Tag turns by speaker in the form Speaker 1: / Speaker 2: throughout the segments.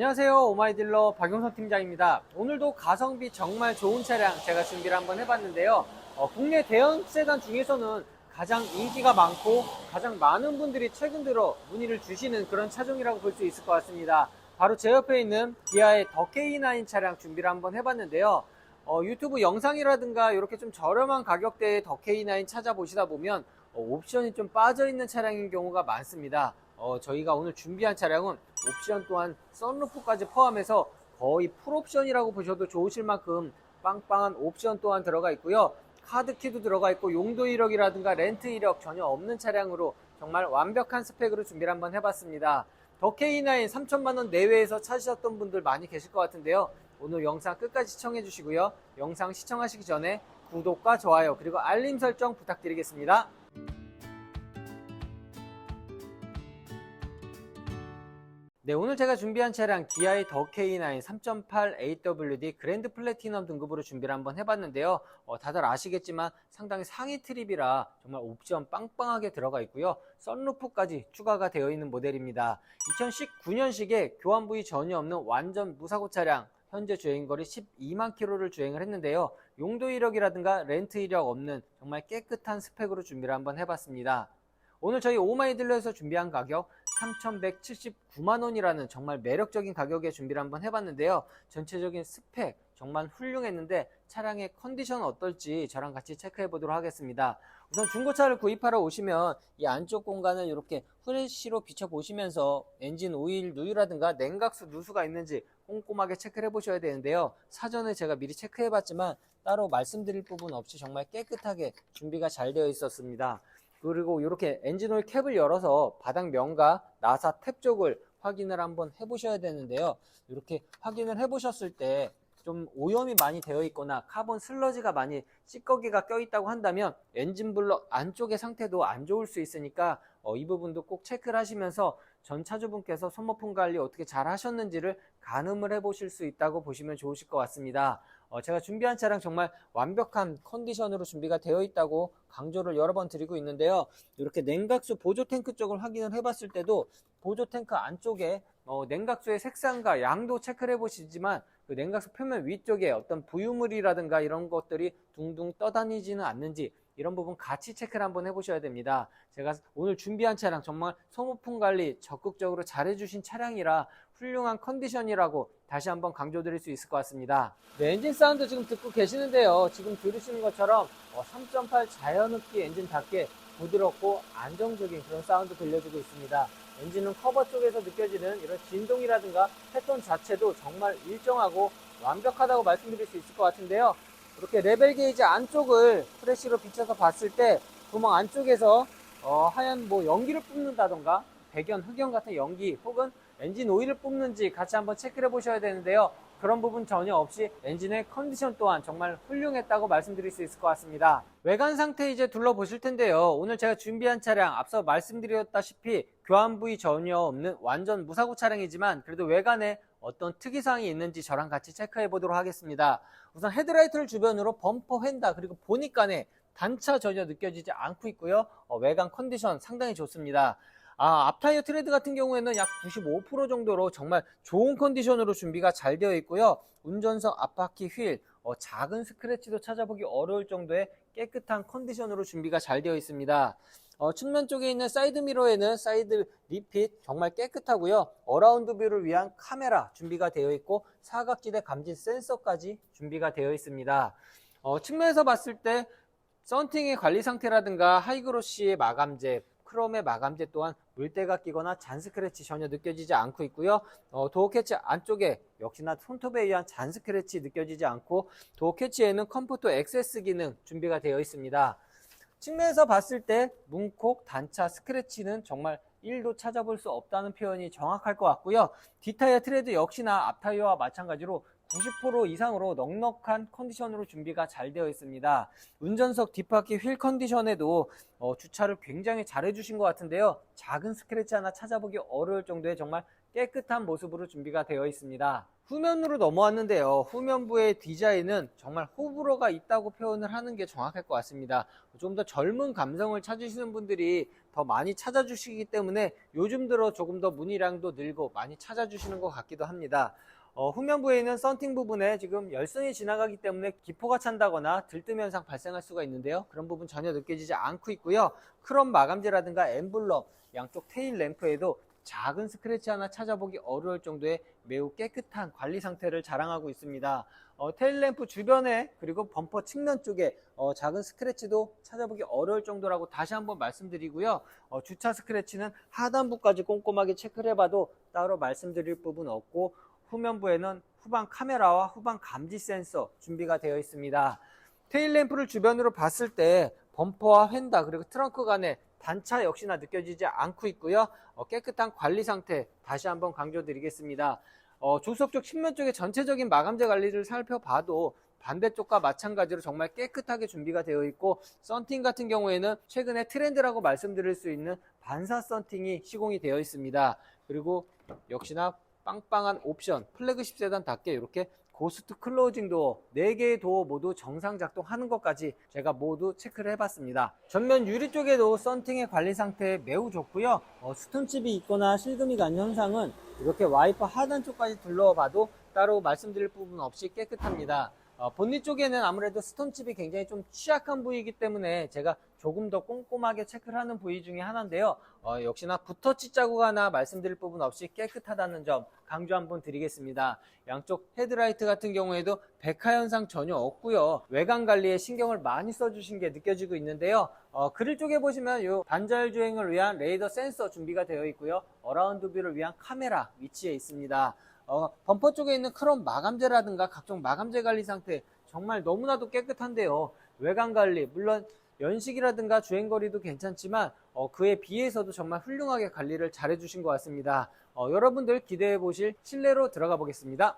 Speaker 1: 안녕하세요. 오마이딜러 박용선 팀장입니다. 오늘도 가성비 정말 좋은 차량 제가 준비를 한번 해봤는데요. 어, 국내 대형 세단 중에서는 가장 인기가 많고 가장 많은 분들이 최근 들어 문의를 주시는 그런 차종이라고 볼 수 있을 것 같습니다. 바로 제 옆에 있는 기아의 더 K9 차량 준비를 한번 해봤는데요. 어, 유튜브 영상이라든가 이렇게 좀 저렴한 가격대의 더 K9 찾아보시다 보면 어, 옵션이 좀 빠져있는 차량인 경우가 많습니다 어, 저희가 오늘 준비한 차량은 옵션 또한 썬루프까지 포함해서 거의 풀옵션이라고 보셔도 좋으실 만큼 빵빵한 옵션 또한 들어가 있고요. 카드키도 들어가 있고 용도 이력이라든가 렌트 이력 전혀 없는 차량으로 정말 완벽한 스펙으로 준비를 한번 해봤습니다. 더 K9 3천만원 내외에서 찾으셨던 분들 많이 계실 것 같은데요. 오늘 영상 끝까지 시청해 주시고요. 영상 시청하시기 전에 구독과 좋아요 그리고 알림 설정 부탁드리겠습니다. 네, 오늘 제가 준비한 차량 기아의 더 K9 3.8 AWD 그랜드 플래티넘 등급으로 준비를 한번 해봤는데요. 어, 다들 아시겠지만 상당히 상위 트립이라 정말 옵션 빵빵하게 들어가 있고요. 썬루프까지 추가가 되어 있는 모델입니다. 2019년식에 교환 부위 전혀 없는 완전 무사고 차량 현재 주행거리 12만 킬로를 주행을 했는데요. 용도 이력이라든가 렌트 이력 없는 정말 깨끗한 스펙으로 준비를 한번 해봤습니다. 오늘 저희 오마이딜러에서 준비한 가격 3,179만 원이라는 정말 매력적인 가격에 준비를 한번 해봤는데요. 전체적인 스펙 정말 훌륭했는데 차량의 컨디션 어떨지 저랑 같이 체크해 보도록 하겠습니다. 우선 중고차를 구입하러 오시면 이 안쪽 공간을 이렇게 후레쉬로 비춰보시면서 엔진 오일 누유라든가 냉각수 누수가 있는지 꼼꼼하게 체크를 해보셔야 되는데요. 사전에 제가 미리 체크해 봤지만 따로 말씀드릴 부분 없이 정말 깨끗하게 준비가 잘 되어 있었습니다. 그리고 이렇게 엔진오일 캡을 열어서 바닥 면과 나사 탭 쪽을 확인을 한번 해보셔야 되는데요. 이렇게 확인을 해보셨을 때 좀 오염이 많이 되어 있거나 카본 슬러지가 많이 찌꺼기가 껴 있다고 한다면 엔진 블럭 안쪽의 상태도 안 좋을 수 있으니까 어, 이 부분도 꼭 체크를 하시면서 전 차주분께서 소모품 관리 어떻게 잘 하셨는지를 가늠을 해보실 수 있다고 보시면 좋으실 것 같습니다. 어, 제가 준비한 차량 정말 완벽한 컨디션으로 준비가 되어 있다고 강조를 여러 번 드리고 있는데요. 이렇게 냉각수 보조 탱크 쪽을 확인을 해봤을 때도 보조 탱크 안쪽에 어, 냉각수의 색상과 양도 체크를 해보시지만 그 냉각수 표면 위쪽에 어떤 부유물이라든가 이런 것들이 둥둥 떠다니지는 않는지 이런 부분 같이 체크를 한번 해보셔야 됩니다. 제가 오늘 준비한 차량 정말 소모품 관리 적극적으로 잘해주신 차량이라 훌륭한 컨디션이라고 다시 한번 강조드릴 수 있을 것 같습니다. 네, 엔진 사운드 지금 듣고 계시는데요. 지금 들으시는 것처럼 3.8 자연흡기 엔진답게 부드럽고 안정적인 그런 사운드 들려주고 있습니다. 엔진은 커버 쪽에서 느껴지는 이런 진동이라든가 패턴 자체도 정말 일정하고 완벽하다고 말씀드릴 수 있을 것 같은데요. 이렇게 레벨 게이지 안쪽을 프레쉬로 비춰서 봤을 때 구멍 안쪽에서 어, 하얀 뭐 연기를 뿜는다던가 배견, 흑연 같은 연기 혹은 엔진 오일을 뿜는지 같이 한번 체크를 해보셔야 되는데요. 그런 부분 전혀 없이 엔진의 컨디션 또한 정말 훌륭했다고 말씀드릴 수 있을 것 같습니다. 외관 상태 이제 둘러보실 텐데요. 오늘 제가 준비한 차량 앞서 말씀드렸다시피 교환 부위 전혀 없는 완전 무사고 차량이지만 그래도 외관에 어떤 특이사항이 있는지 저랑 같이 체크해 보도록 하겠습니다. 우선 헤드라이트를 주변으로 범퍼 휀다 그리고 보니까에 단차 전혀 느껴지지 않고 있고요. 어, 외관 컨디션 상당히 좋습니다. 아, 앞타이어 트레드 같은 경우에는 약 95% 정도로 정말 좋은 컨디션으로 준비가 잘 되어 있고요. 운전석 앞바퀴 휠, 어, 작은 스크래치도 찾아보기 어려울 정도의 깨끗한 컨디션으로 준비가 잘 되어 있습니다. 어, 측면 쪽에 있는 사이드 미러에는 사이드 리핏 정말 깨끗하고요. 어라운드 뷰를 위한 카메라 준비가 되어 있고 사각지대 감지 센서까지 준비가 되어 있습니다. 어, 측면에서 봤을 때 썬팅의 관리 상태라든가 하이그로시의 마감재, 크롬의 마감재 또한 물때가 끼거나 잔 스크래치 전혀 느껴지지 않고 있고요. 어, 도어 캐치 안쪽에 역시나 손톱에 의한 잔 스크래치 느껴지지 않고 도어 캐치에는 컴포트 액세스 기능 준비가 되어 있습니다. 측면에서 봤을 때 문콕, 단차, 스크래치는 정말 1도 찾아볼 수 없다는 표현이 정확할 것 같고요. 뒷타이어 트레드 역시나 앞타이어와 마찬가지로 90% 이상으로 넉넉한 컨디션으로 준비가 잘 되어 있습니다. 운전석 뒷바퀴 휠 컨디션에도 어, 주차를 굉장히 잘 해주신 것 같은데요. 작은 스크래치 하나 찾아보기 어려울 정도의 정말 깨끗한 모습으로 준비가 되어 있습니다. 후면으로 넘어왔는데요. 후면부의 디자인은 정말 호불호가 있다고 표현을 하는 게 정확할 것 같습니다. 좀 더 젊은 감성을 찾으시는 분들이 더 많이 찾아주시기 때문에 요즘 들어 조금 더 문의량도 늘고 많이 찾아주시는 것 같기도 합니다. 어, 후면부에 있는 썬팅 부분에 지금 열선이 지나가기 때문에 기포가 찬다거나 들뜸 현상 발생할 수가 있는데요. 그런 부분 전혀 느껴지지 않고 있고요. 크롬 마감재라든가 엠블럼, 양쪽 테일 램프에도 작은 스크래치 하나 찾아보기 어려울 정도의 매우 깨끗한 관리 상태를 자랑하고 있습니다. 어, 테일램프 주변에 그리고 범퍼 측면 쪽에 어, 작은 스크래치도 찾아보기 어려울 정도라고 다시 한번 말씀드리고요. 어, 주차 스크래치는 하단부까지 꼼꼼하게 체크를 해봐도 따로 말씀드릴 부분 없고 후면부에는 후방 카메라와 후방 감지 센서 준비가 되어 있습니다. 테일램프를 주변으로 봤을 때 범퍼와 휀다 그리고 트렁크 간의 단차 역시나 느껴지지 않고 있고요. 어, 깨끗한 관리 상태 다시 한번 강조드리겠습니다. 어, 조수석 쪽 측면 쪽의 전체적인 마감재 관리를 살펴봐도 반대쪽과 마찬가지로 정말 깨끗하게 준비가 되어 있고 썬팅 같은 경우에는 최근에 트렌드라고 말씀드릴 수 있는 반사 썬팅이 시공이 되어 있습니다. 그리고 역시나 빵빵한 옵션 플래그십 세단답게 이렇게 고스트 클로징 도어 4개의 도어 모두 정상 작동하는 것까지 제가 모두 체크를 해봤습니다. 전면 유리 쪽에도 썬팅의 관리 상태 매우 좋고요. 어, 스톤칩이 있거나 실금이 간 현상은 이렇게 와이퍼 하단 쪽까지 둘러봐도 따로 말씀드릴 부분 없이 깨끗합니다. 어, 본닛 쪽에는 아무래도 스톤칩이 굉장히 좀 취약한 부위이기 때문에 제가 조금 더 꼼꼼하게 체크를 하는 부위 중에 하나인데요. 어, 역시나 붓터치 자국 하나 말씀드릴 부분 없이 깨끗하다는 점 강조 한번 드리겠습니다. 양쪽 헤드라이트 같은 경우에도 백화 현상 전혀 없고요. 외관 관리에 신경을 많이 써주신 게 느껴지고 있는데요. 어, 그릴 쪽에 보시면 이 단자율 주행을 위한 레이더 센서 준비가 되어 있고요. 어라운드 뷰를 위한 카메라 위치해 있습니다. 어, 범퍼 쪽에 있는 크롬 마감재라든가 각종 마감재 관리 상태 정말 너무나도 깨끗한데요. 외관 관리 물론 연식이라든가 주행거리도 괜찮지만 어, 그에 비해서도 정말 훌륭하게 관리를 잘 해주신 것 같습니다. 어, 여러분들 기대해 보실 실내로 들어가 보겠습니다.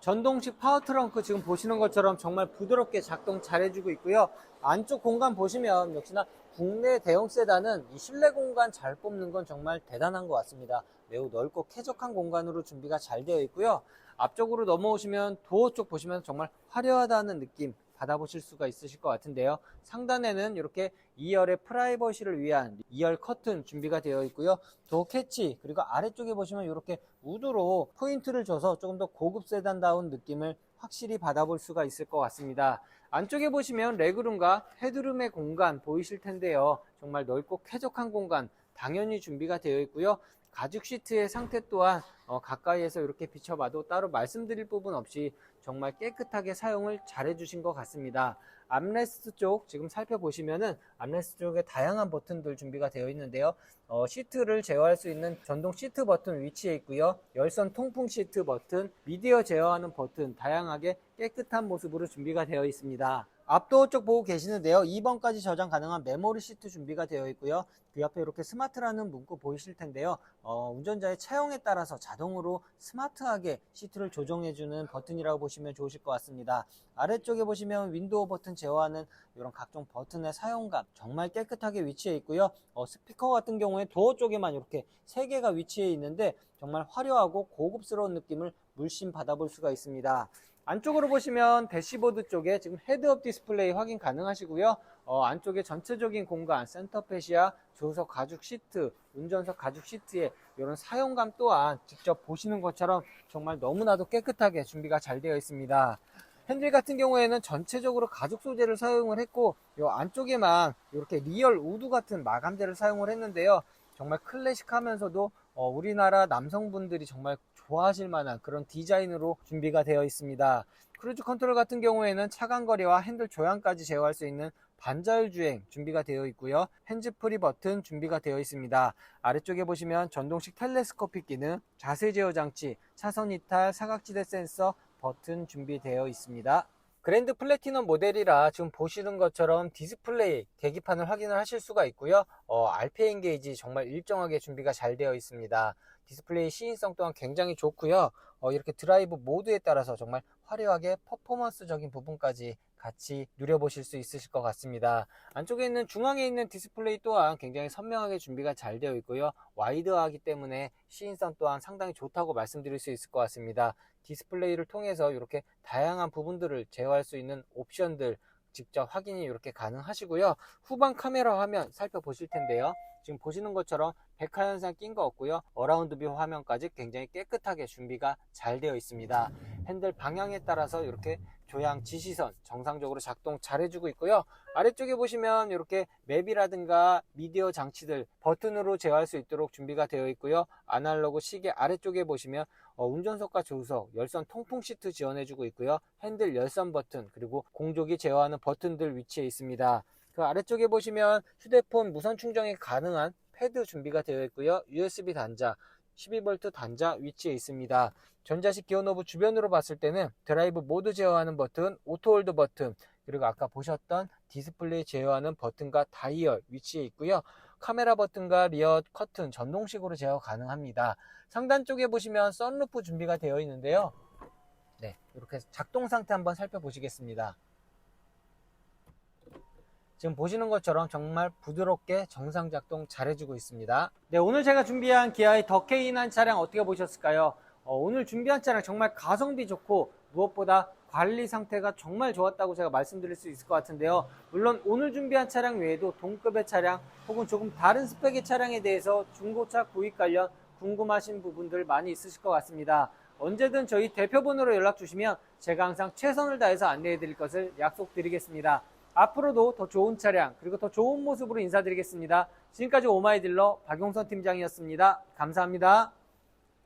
Speaker 1: 전동식 파워 트렁크 지금 보시는 것처럼 정말 부드럽게 작동 잘 해주고 있고요. 안쪽 공간 보시면 역시나 국내 대형 세단은 이 실내 공간 잘 뽑는 건 정말 대단한 것 같습니다. 매우 넓고 쾌적한 공간으로 준비가 잘 되어 있고요. 앞쪽으로 넘어오시면 도어 쪽 보시면 정말 화려하다는 느낌 받아보실 수가 있으실 것 같은데요. 상단에는 이렇게 2열의 프라이버시를 위한 2열 커튼 준비가 되어 있고요. 도어 캐치 그리고 아래쪽에 보시면 이렇게 우드로 포인트를 줘서 조금 더 고급 세단다운 느낌을 확실히 받아볼 수가 있을 것 같습니다. 안쪽에 보시면 레그룸과 헤드룸의 공간 보이실 텐데요. 정말 넓고 쾌적한 공간 당연히 준비가 되어 있고요. 가죽 시트의 상태 또한 어, 가까이에서 이렇게 비춰봐도 따로 말씀드릴 부분 없이 정말 깨끗하게 사용을 잘 해주신 것 같습니다. 암레스트 쪽 지금 살펴보시면은 암레스트 쪽에 다양한 버튼들 준비가 되어 있는데요. 어, 시트를 제어할 수 있는 전동 시트 버튼 위치해 있고요. 열선 통풍 시트 버튼, 미디어 제어하는 버튼 다양하게 깨끗한 모습으로 준비가 되어 있습니다. 앞도어 쪽 보고 계시는데요. 2번까지 저장 가능한 메모리 시트 준비가 되어 있고요. 그 옆에 이렇게 스마트라는 문구 보이실 텐데요. 어, 운전자의 차용에 따라서 자동으로 스마트하게 시트를 조정해주는 버튼이라고 보시면 좋으실 것 같습니다. 아래쪽에 보시면 윈도우 버튼 제어하는 이런 각종 버튼의 사용감 정말 깨끗하게 위치해 있고요. 어, 스피커 같은 경우에 도어 쪽에만 이렇게 3개가 위치해 있는데 정말 화려하고 고급스러운 느낌을 물씬 받아볼 수가 있습니다. 안쪽으로 보시면 대시보드 쪽에 지금 헤드업 디스플레이 확인 가능하시고요. 어, 안쪽에 전체적인 공간, 센터페시아, 조석 가죽 시트, 운전석 가죽 시트에 이런 사용감 또한 직접 보시는 것처럼 정말 너무나도 깨끗하게 준비가 잘 되어 있습니다. 핸들 같은 경우에는 전체적으로 가죽 소재를 사용을 했고 이 안쪽에만 이렇게 리얼 우드 같은 마감재를 사용을 했는데요. 정말 클래식하면서도 어, 우리나라 남성분들이 정말 좋아하실 만한 그런 디자인으로 준비가 되어 있습니다. 크루즈 컨트롤 같은 경우에는 차간거리와 핸들 조향까지 제어할 수 있는 반자율 주행 준비가 되어 있고요. 핸즈프리 버튼 준비가 되어 있습니다. 아래쪽에 보시면 전동식 텔레스코픽 기능, 자세 제어 장치, 차선 이탈, 사각지대 센서 버튼 준비되어 있습니다. 그랜드 플래티넘 모델이라 지금 보시는 것처럼 디스플레이 계기판을 확인을 하실 수가 있고요. 어, RPM 게이지 정말 일정하게 준비가 잘 되어 있습니다. 디스플레이 시인성 또한 굉장히 좋고요. 어, 이렇게 드라이브 모드에 따라서 정말 화려하게 퍼포먼스적인 부분까지 같이 누려보실 수 있으실 것 같습니다. 안쪽에 있는 중앙에 있는 디스플레이 또한 굉장히 선명하게 준비가 잘 되어 있고요. 와이드하기 때문에 시인성 또한 상당히 좋다고 말씀드릴 수 있을 것 같습니다. 디스플레이를 통해서 이렇게 다양한 부분들을 제어할 수 있는 옵션들 직접 확인이 이렇게 가능하시고요. 후방 카메라 화면 살펴보실 텐데요. 지금 보시는 것처럼 백화 현상 낀 거 없고요. 어라운드 뷰 화면까지 굉장히 깨끗하게 준비가 잘 되어 있습니다. 핸들 방향에 따라서 이렇게 조향 지시선 정상적으로 작동 잘 해주고 있고요. 아래쪽에 보시면 이렇게 맵이라든가 미디어 장치들 버튼으로 제어할 수 있도록 준비가 되어 있고요. 아날로그 시계 아래쪽에 보시면 어, 운전석과 조수석, 열선 통풍 시트 지원해주고 있고요. 핸들 열선 버튼 그리고 공조기 제어하는 버튼들 위치해 있습니다. 그 아래쪽에 보시면 휴대폰 무선 충전이 가능한 패드 준비가 되어 있고요. USB 단자, 12V 단자 위치해 있습니다. 전자식 기어 노브 주변으로 봤을 때는 드라이브 모드 제어하는 버튼, 오토 홀드 버튼, 그리고 아까 보셨던 디스플레이 제어하는 버튼과 다이얼 위치해 있고요. 카메라 버튼과 리어 커튼 전동식으로 제어 가능합니다. 상단 쪽에 보시면 썬루프 준비가 되어 있는데요. 네, 이렇게 작동 상태 한번 살펴보시겠습니다. 지금 보시는 것처럼 정말 부드럽게 정상 작동 잘 해주고 있습니다. 네, 오늘 제가 준비한 기아의 더 K난 차량 어떻게 보셨을까요? 어, 오늘 준비한 차량 정말 가성비 좋고 무엇보다 관리 상태가 정말 좋았다고 제가 말씀드릴 수 있을 것 같은데요. 물론 오늘 준비한 차량 외에도 동급의 차량 혹은 조금 다른 스펙의 차량에 대해서 중고차 구입 관련 궁금하신 부분들 많이 있으실 것 같습니다. 언제든 저희 대표번호로 연락 주시면 제가 항상 최선을 다해서 안내해 드릴 것을 약속드리겠습니다. 앞으로도 더 좋은 차량 그리고 더 좋은 모습으로 인사드리겠습니다. 지금까지 오마이딜러 박용선 팀장이었습니다. 감사합니다.